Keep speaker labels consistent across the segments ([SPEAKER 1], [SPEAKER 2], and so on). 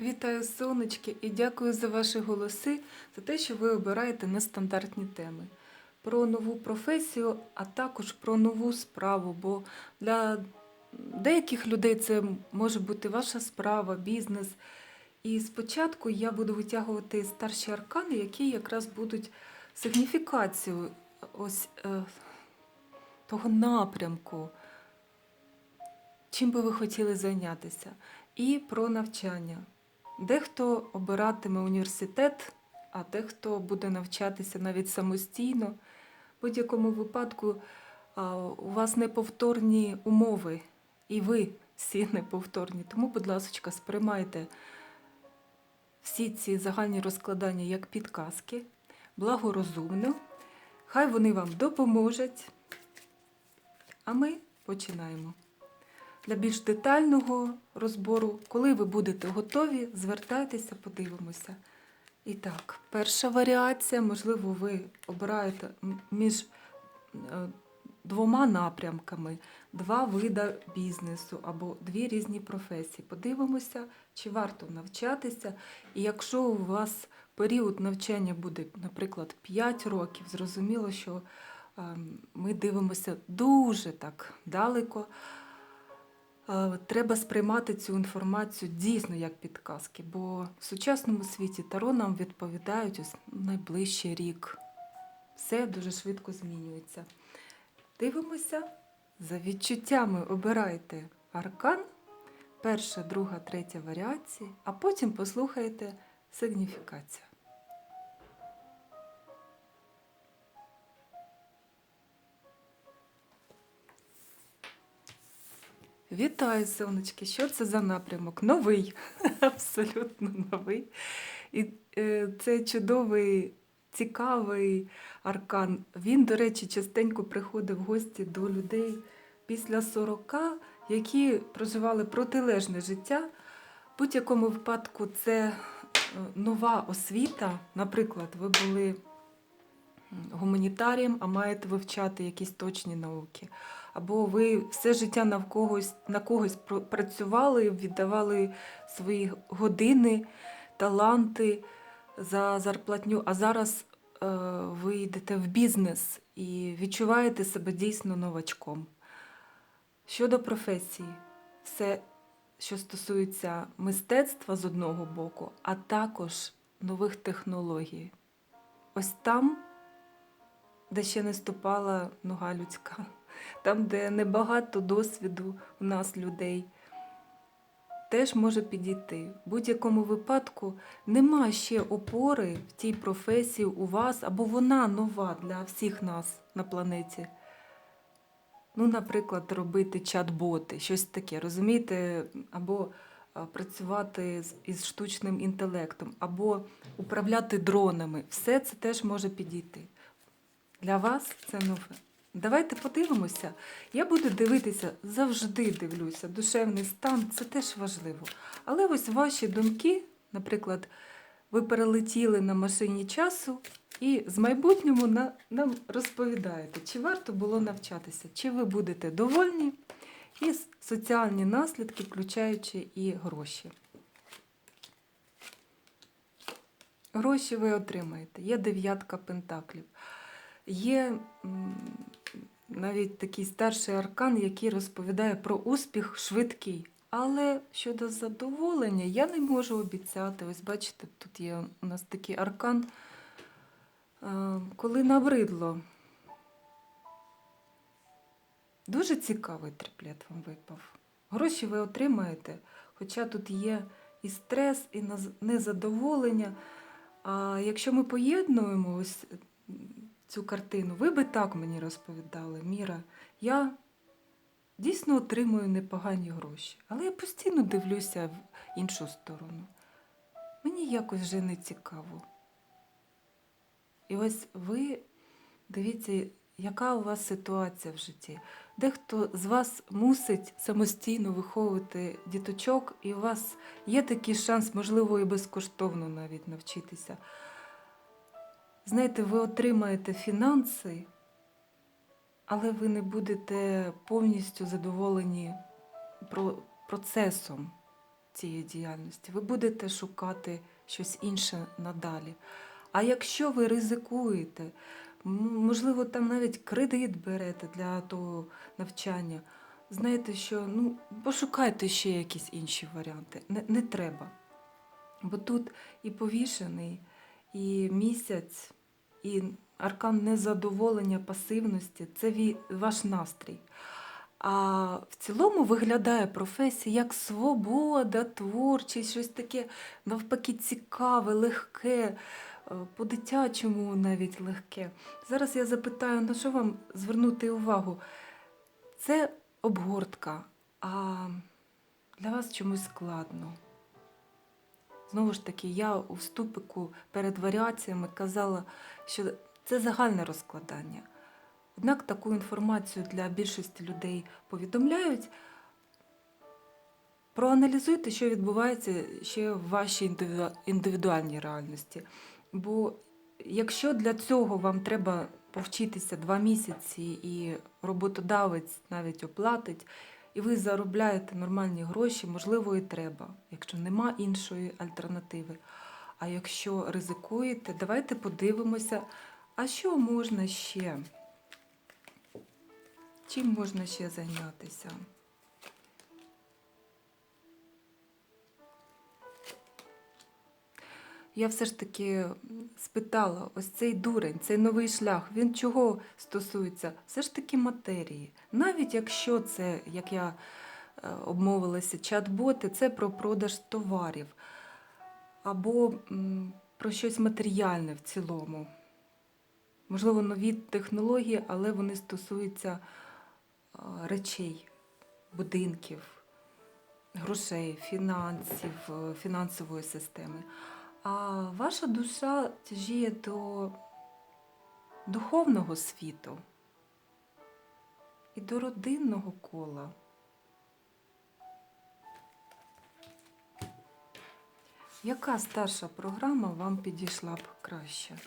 [SPEAKER 1] Вітаю, сонечки, і дякую за ваші голоси, за те, що ви обираєте нестандартні теми. Про нову професію, а також про нову справу. Бо для деяких людей це може бути ваша справа, бізнес. І спочатку я буду витягувати старші аркани, які якраз будуть сигніфікацією ось е, того напрямку, чим би ви хотіли зайнятися, і про навчання. Дехто обиратиме університет, а дехто буде навчатися навіть самостійно. В будь-якому випадку у вас неповторні умови, і ви всі неповторні. Тому, будь ласка, сприймайте всі ці загальні розкладання як підказки, благорозумно. Хай вони вам допоможуть. А ми починаємо. Для більш детального розбору, коли ви будете готові, звертайтеся, подивимося. І так, перша варіація, можливо, ви обираєте між е, двома напрямками, два вида бізнесу або дві різні професії. Подивимося, чи варто навчатися. І якщо у вас період навчання буде, наприклад, 5 років, зрозуміло, що ем, ми дивимося дуже так далеко. Треба сприймати цю інформацію дійсно як підказки, бо в сучасному світі Таро нам відповідають ось найближчий рік. Все дуже швидко змінюється. Дивимося, за відчуттями обирайте аркан, перша, друга, третя варіації, а потім послухайте сигніфікацію. Вітаю, сонечки! Що це за напрямок? Новий, абсолютно новий. І е, це чудовий, цікавий аркан. Він, до речі, частенько приходить в гості до людей після 40, які проживали протилежне життя. В будь-якому випадку це е, нова освіта. Наприклад, ви були гуманітарієм, а маєте вивчати якісь точні науки. Або ви все життя на когось, на когось працювали, віддавали свої години, таланти за зарплатню, а зараз е, ви йдете в бізнес і відчуваєте себе дійсно новачком. Щодо професії, все, що стосується мистецтва з одного боку, а також нових технологій. Ось там, де ще не ступала нога людська там, де небагато досвіду у нас людей, теж може підійти. В будь-якому випадку нема ще опори в тій професії у вас, або вона нова для всіх нас на планеті. Ну, наприклад, робити чат-боти, щось таке, розумієте, або працювати із штучним інтелектом, або управляти дронами. Все це теж може підійти. Для вас це нове. Давайте подивимося. Я буду дивитися, завжди дивлюся. Душевний стан це теж важливо. Але ось ваші думки, наприклад, ви перелетіли на машині часу і з майбутньому на, нам розповідаєте, чи варто було навчатися, чи ви будете довольні, і соціальні наслідки, включаючи і гроші. Гроші ви отримаєте. Є дев'ятка пентаклів. Є навіть такий старший аркан, який розповідає про успіх швидкий. Але щодо задоволення, я не можу обіцяти. Ось бачите, тут є у нас такий аркан, е, коли набридло. Дуже цікавий триплет вам випав. Гроші ви отримаєте, хоча тут є і стрес, і незадоволення. А якщо ми поєднуємо ось цю картину, ви би так мені розповідали, Міра, я дійсно отримую непогані гроші, але я постійно дивлюся в іншу сторону. Мені якось вже не цікаво. І ось ви дивіться, яка у вас ситуація в житті. Дехто з вас мусить самостійно виховувати діточок, і у вас є такий шанс, можливо, і безкоштовно навіть навчитися. Знаєте, ви отримаєте фінанси, але ви не будете повністю задоволені процесом цієї діяльності, ви будете шукати щось інше надалі. А якщо ви ризикуєте, можливо, там навіть кредит берете для того навчання, знаєте, що ну, пошукайте ще якісь інші варіанти. Не, не треба. Бо тут і повішений, і місяць, і аркан незадоволення, пасивності це ваш настрій. А в цілому виглядає професія як свобода, творчість, щось таке навпаки цікаве, легке, е, по-дитячому навіть легке. Зараз я запитаю, на що вам звернути увагу? Це обгортка, а для вас чомусь складно. Знову ж таки, я у вступику перед варіаціями казала, що це загальне розкладання. Однак таку інформацію для більшості людей повідомляють. Проаналізуйте, що відбувається ще в вашій індивідуальній реальності. Бо якщо для цього вам треба повчитися два місяці і роботодавець навіть оплатить, і ви заробляєте нормальні гроші, можливо, і треба, якщо нема іншої альтернативи. А якщо ризикуєте, давайте подивимося, а що можна ще? Чим можна ще зайнятися? Я все ж таки спитала, ось цей дурень, цей новий шлях, він чого стосується? Все ж таки матерії. Навіть якщо це, як я е, обмовилася, чат-боти, це про продаж товарів або про щось матеріальне в цілому. Можливо, нові технології, але вони стосуються е, речей, будинків, грошей, фінансів, е, фінансової системи. А ваша душа тяжіє до духовного світу і до родинного кола. Яка старша програма вам підійшла б краще?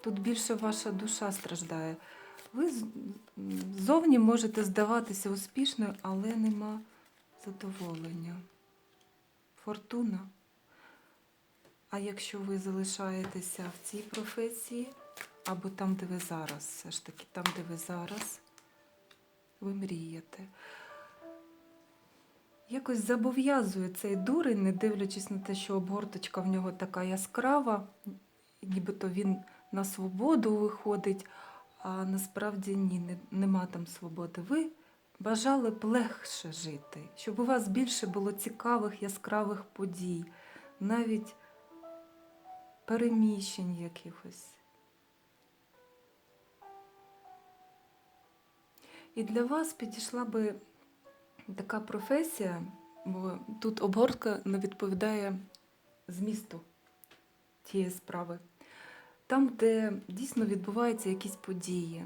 [SPEAKER 1] Тут більше ваша душа страждає. Ви з- ззовні можете здаватися успішною, але нема задоволення. Фортуна. А якщо ви залишаєтеся в цій професії, або там, де ви зараз, все ж таки, там, де ви зараз, ви мрієте. Якось зобов'язує цей дурень, не дивлячись на те, що обгорточка в нього така яскрава, нібито він на свободу виходить, а насправді ні, не, нема там свободи. Ви бажали б легше жити, щоб у вас більше було цікавих, яскравих подій, навіть переміщень якихось. І для вас підійшла би така професія, бо тут обгортка не відповідає змісту тієї справи. Там, де дійсно відбуваються якісь події.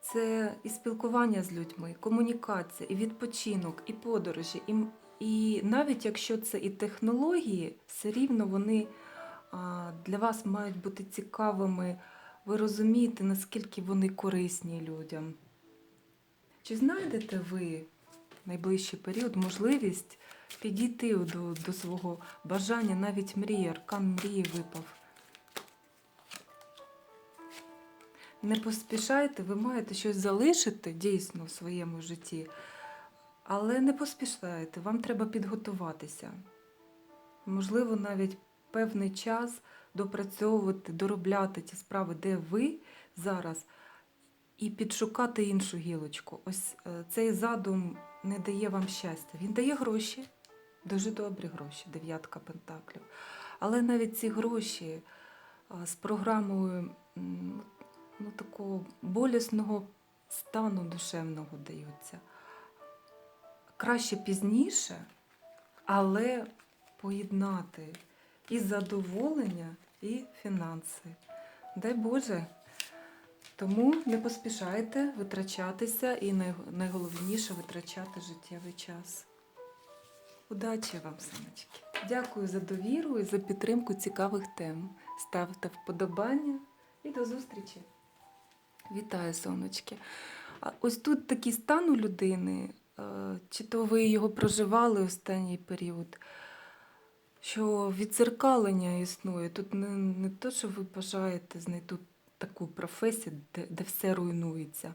[SPEAKER 1] Це і спілкування з людьми, і комунікація, і відпочинок, і подорожі. І, і навіть якщо це і технології, все рівно вони для вас мають бути цікавими. Ви розумієте, наскільки вони корисні людям. Чи знайдете ви в найближчий період можливість підійти до, до свого бажання, навіть мрії, аркан мрії випав? Не поспішайте, ви маєте щось залишити дійсно в своєму житті, але не поспішайте, вам треба підготуватися. Можливо, навіть певний час допрацьовувати, доробляти ті справи, де ви зараз, і підшукати іншу гілочку. Ось е, цей задум не дає вам щастя. Він дає гроші, дуже добрі гроші, дев'ятка пентаклів. Але навіть ці гроші з програмою ну, такого болісного стану душевного даються. Краще пізніше, але поєднати і задоволення, і фінанси. Дай Боже. Тому не поспішайте витрачатися і найголовніше витрачати життєвий час. Удачі вам, сонечки! Дякую за довіру і за підтримку цікавих тем. Ставте вподобання і до зустрічі! Вітаю, сонечки! Ось тут такий стан у людини, е, чи то ви його проживали останній період, що відзеркалення існує. Тут не, не то, що ви бажаєте знайти таку професію, де, де все руйнується.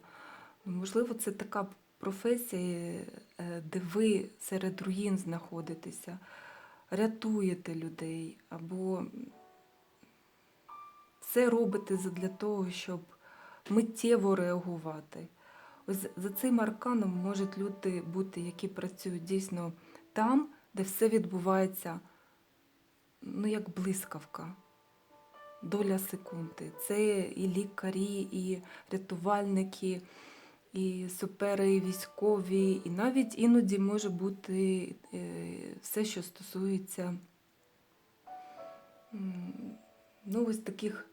[SPEAKER 1] Можливо, це така професія, е, де ви серед руїн знаходитеся, рятуєте людей або все робите для того, щоб миттєво реагувати. Ось за цим арканом можуть люди бути, які працюють дійсно там, де все відбувається, ну як блискавка, доля секунди. Це і лікарі, і рятувальники, і супери, і військові, і навіть іноді може бути е, все, що стосується ну, ось таких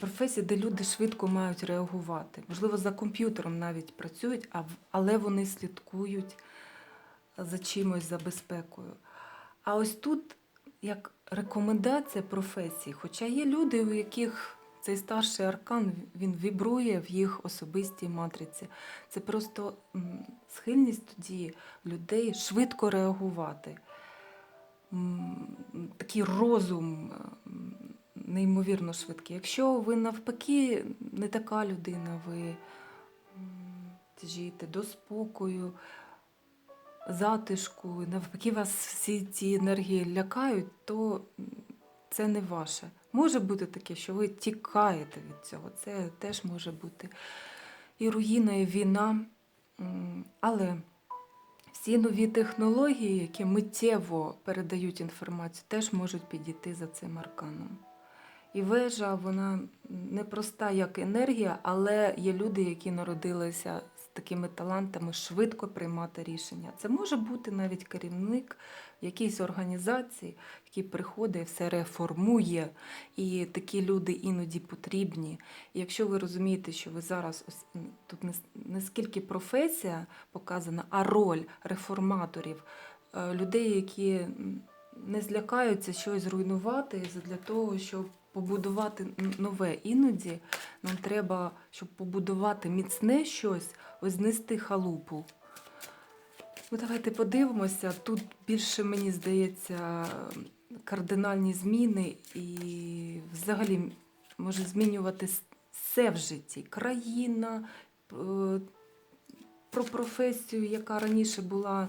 [SPEAKER 1] професій, де люди швидко мають реагувати. Можливо, за комп'ютером навіть працюють, але вони слідкують за чимось, за безпекою. А ось тут як рекомендація професії, хоча є люди, у яких цей старший аркан він вібрує в їх особистій матриці. Це просто схильність тоді людей швидко реагувати. Такий розум неймовірно швидкий. Якщо ви навпаки не така людина, ви тяжієте до спокою, затишку, навпаки, вас всі ці енергії лякають, то це не ваше. Може бути таке, що ви тікаєте від цього. Це теж може бути і руїна, і війна. Але всі нові технології, які миттєво передають інформацію, теж можуть підійти за цим арканом. І вежа, вона не проста як енергія, але є люди, які народилися такими талантами швидко приймати рішення. Це може бути навіть керівник якійсь організації, який приходить, все реформує, і такі люди іноді потрібні. І якщо ви розумієте, що ви зараз ось тут не, не скільки професія показана, а роль реформаторів, е, людей, які не злякаються щось зруйнувати для того, щоб побудувати нове. Іноді нам треба, щоб побудувати міцне щось, ось знести халупу. Ну, давайте подивимося. Тут більше, мені здається, кардинальні зміни і взагалі може змінювати все в житті. Країна, е, про професію, яка раніше була,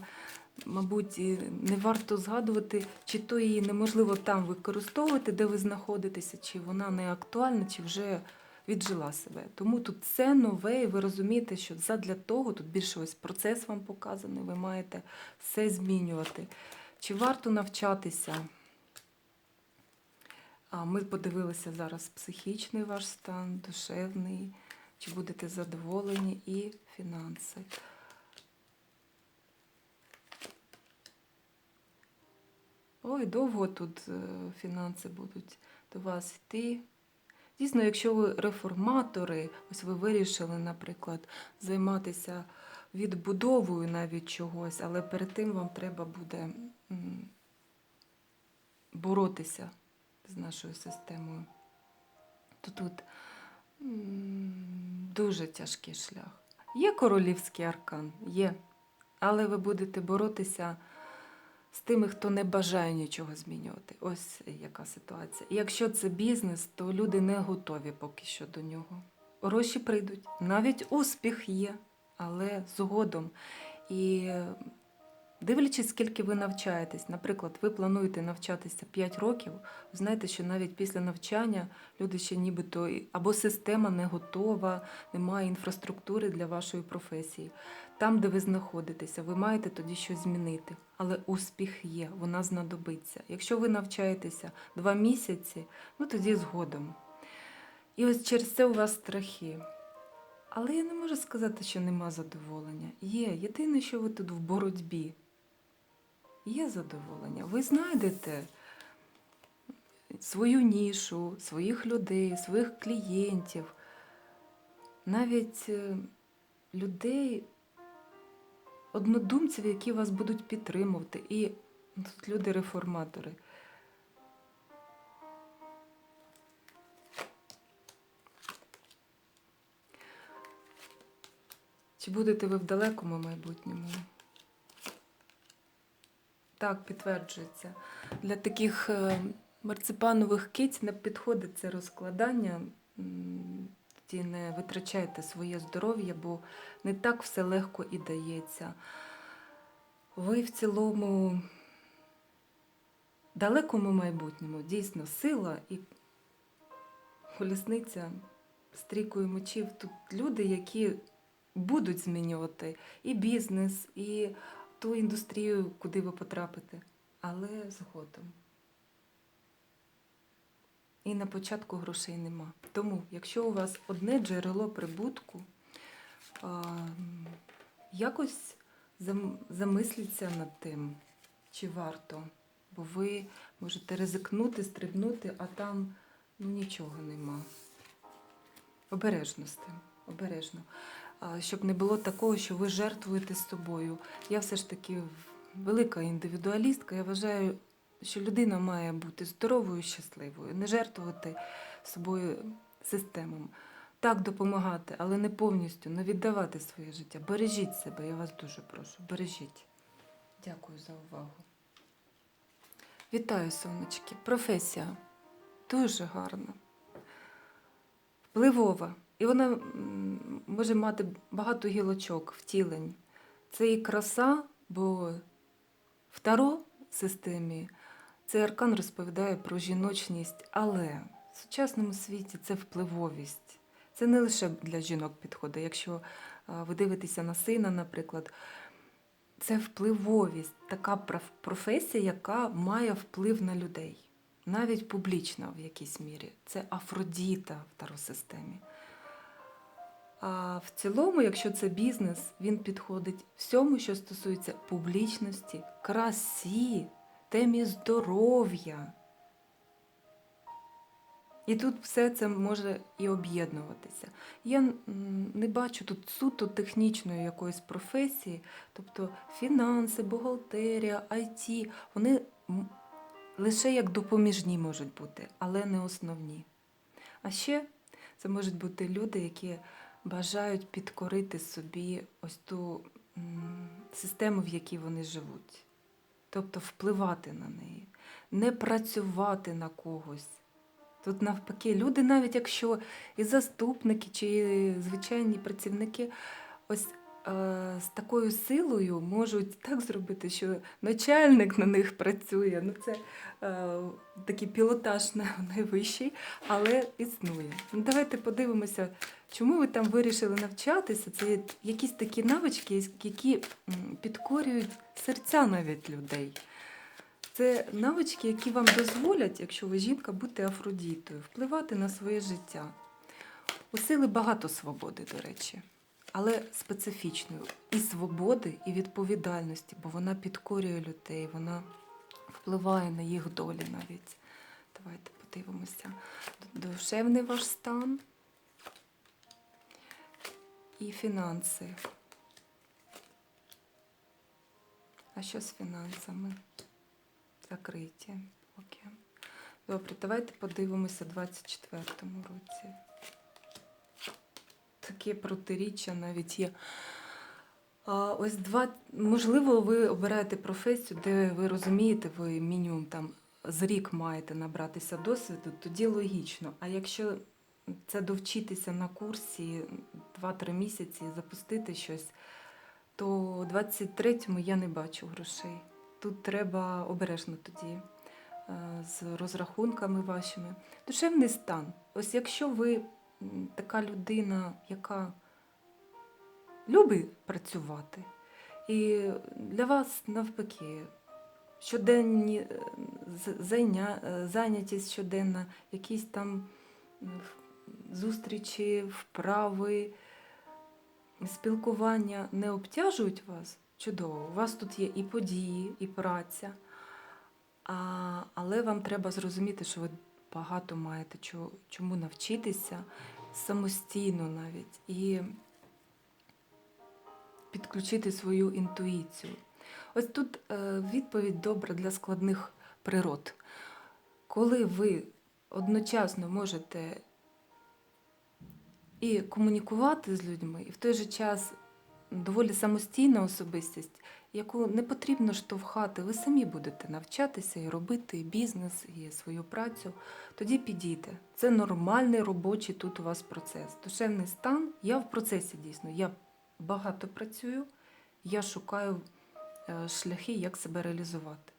[SPEAKER 1] мабуть, не варто згадувати, чи то її неможливо там використовувати, де ви знаходитеся, чи вона не актуальна, чи вже віджила себе. Тому тут все нове, і ви розумієте, що задля того тут більше ось процес вам показаний, ви маєте все змінювати. Чи варто навчатися? Ми подивилися зараз психічний ваш стан, душевний, чи будете задоволені і фінанси. Ой, довго тут е, фінанси будуть до вас йти. Дійсно, якщо ви реформатори, ось ви вирішили, наприклад, займатися відбудовою навіть чогось, але перед тим вам треба буде боротися з нашою системою, то тут дуже тяжкий шлях. Є королівський аркан, є, але ви будете боротися з тими, хто не бажає нічого змінювати. Ось яка ситуація. Якщо це бізнес, то люди не готові поки що до нього. Гроші прийдуть, навіть успіх є, але згодом. І дивлячись, скільки ви навчаєтесь, наприклад, ви плануєте навчатися 5 років, знаєте, що навіть після навчання люди ще нібито або система не готова, немає інфраструктури для вашої професії. Там, де ви знаходитеся, ви маєте тоді щось змінити. Але успіх є, вона знадобиться. Якщо ви навчаєтеся два місяці, ну тоді згодом. І ось через це у вас страхи. Але я не можу сказати, що нема задоволення. Є. Єдине, що ви тут в боротьбі. Є задоволення. Ви знайдете свою нішу, своїх людей, своїх клієнтів, навіть е, людей, однодумців, які вас будуть підтримувати. І тут люди-реформатори. Чи будете ви в далекому майбутньому? Так, підтверджується. Для таких е, марципанових киць не підходить це розкладання. Тоді не витрачайте своє здоров'я, бо не так все легко і дається. Ви в цілому далекому майбутньому дійсно сила і колісниця стрійкою мечів. Тут люди, які будуть змінювати і бізнес, і ту індустрію, куди ви потрапите, але згодом. І на початку грошей нема. Тому, якщо у вас одне джерело прибутку, якось замисліться над тим, чи варто. Бо ви можете ризикнути, стрибнути, а там ну, нічого нема. Обережно з тим, обережно. Щоб не було такого, що ви жертвуєте собою. Я все ж таки велика індивідуалістка. Я вважаю, що людина має бути здоровою, щасливою, не жертвувати собою системам. Так допомагати, але не повністю, не віддавати своє життя. Бережіть себе, я вас дуже прошу. Бережіть. Дякую за увагу. Вітаю, сонечки. Професія дуже гарна, впливова. І вона може мати багато гілочок, втілень. Це і краса, бо в таро системі цей аркан розповідає про жіночність, але в сучасному світі це впливовість. Це не лише для жінок підходить. Якщо ви дивитеся на сина, наприклад, це впливовість, така професія, яка має вплив на людей, навіть публічно в якійсь мірі. Це Афродіта в таросистемі. А в цілому, якщо це бізнес, він підходить всьому, що стосується публічності, красі, темі здоров'я. І тут все це може і об'єднуватися. Я не бачу тут суто технічної якоїсь професії, тобто фінанси, бухгалтерія, IT, вони лише як допоміжні можуть бути, але не основні. А ще це можуть бути люди, які бажають підкорити собі ось ту систему, в якій вони живуть. Тобто впливати на неї, не працювати на когось. Тут навпаки, люди, навіть якщо і заступники, чи звичайні працівники, ось з такою силою можуть так зробити, що начальник на них працює. Ну, це е, такий пілотаж найвищий, але існує. Ну, давайте подивимося, чому ви там вирішили навчатися. Це якісь такі навички, які підкорюють серця навіть людей. Це навички, які вам дозволять, якщо ви жінка, бути Афродітою, впливати на своє життя. У сили багато свободи, до речі, але специфічної. І свободи, і відповідальності, бо вона підкорює людей, вона впливає на їх долі навіть. Давайте подивимося. Душевний ваш стан і фінанси. А що з фінансами? Закриті. Окей. Добре, давайте подивимося в 24-му році. Таке протиріччя навіть є. А, ось два. Можливо, ви обираєте професію, де ви розумієте, ви мінімум там з рік маєте набратися досвіду, тоді логічно. А якщо це довчитися на курсі 2-3 місяці, запустити щось, то в 23-му я не бачу грошей. Тут треба обережно тоді е, з розрахунками вашими. Душевний стан. Ось якщо ви така людина, яка любить працювати, і для вас навпаки, щоденні е, е, зайнятість щоденна, якісь там зустрічі, вправи, спілкування не обтяжують вас, чудово. У вас тут є і події, і праця. А, але вам треба зрозуміти, що ви багато маєте чому навчитися самостійно навіть і підключити свою інтуїцію. Ось тут е, відповідь добра для складних природ. Коли ви одночасно можете і комунікувати з людьми, і в той же час доволі самостійна особистість, яку не потрібно штовхати. Ви самі будете навчатися і робити бізнес, і свою працю. Тоді підійте. Це нормальний робочий тут у вас процес. Душевний стан. Я в процесі дійсно. Я багато працюю, я шукаю е, шляхи, як себе реалізувати.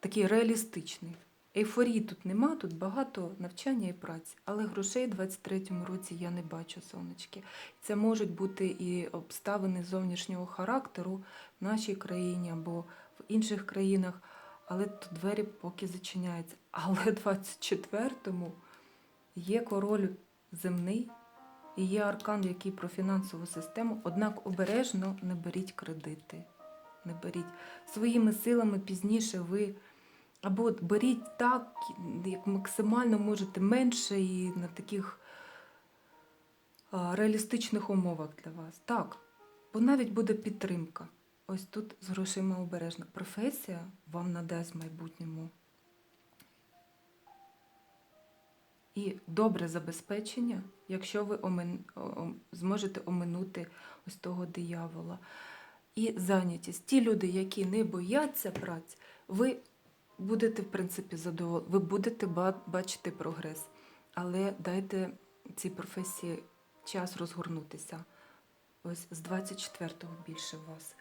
[SPEAKER 1] Такий реалістичний. Ейфорії тут нема, тут багато навчання і праці, але грошей у 23-му році я не бачу, сонечки. Це можуть бути і обставини зовнішнього характеру в нашій країні або в інших країнах, але тут двері поки зачиняються. Але в 24-му є король земний і є аркан, який про фінансову систему, однак обережно не беріть кредити. Не беріть своїми силами пізніше ви. Або беріть так, як максимально можете менше і на таких реалістичних умовах для вас. Так, бо навіть буде підтримка. Ось тут з грошима обережно. Професія вам надасть в майбутньому. І добре забезпечення, якщо ви омен... о- зможете оминути ось того диявола. І зайнятість. Ті люди, які не бояться праці, ви будете, в принципі, задоволені, ви будете бачити прогрес, але дайте цій професії час розгорнутися. Ось з 24-го більше у вас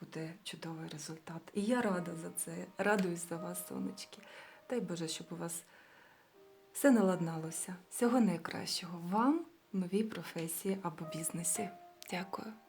[SPEAKER 1] буде чудовий результат. І я рада за це, радуюсь за вас, сонечки. Дай Боже, щоб у вас все наладналося. Всього найкращого вам в новій професії або бізнесі. Дякую.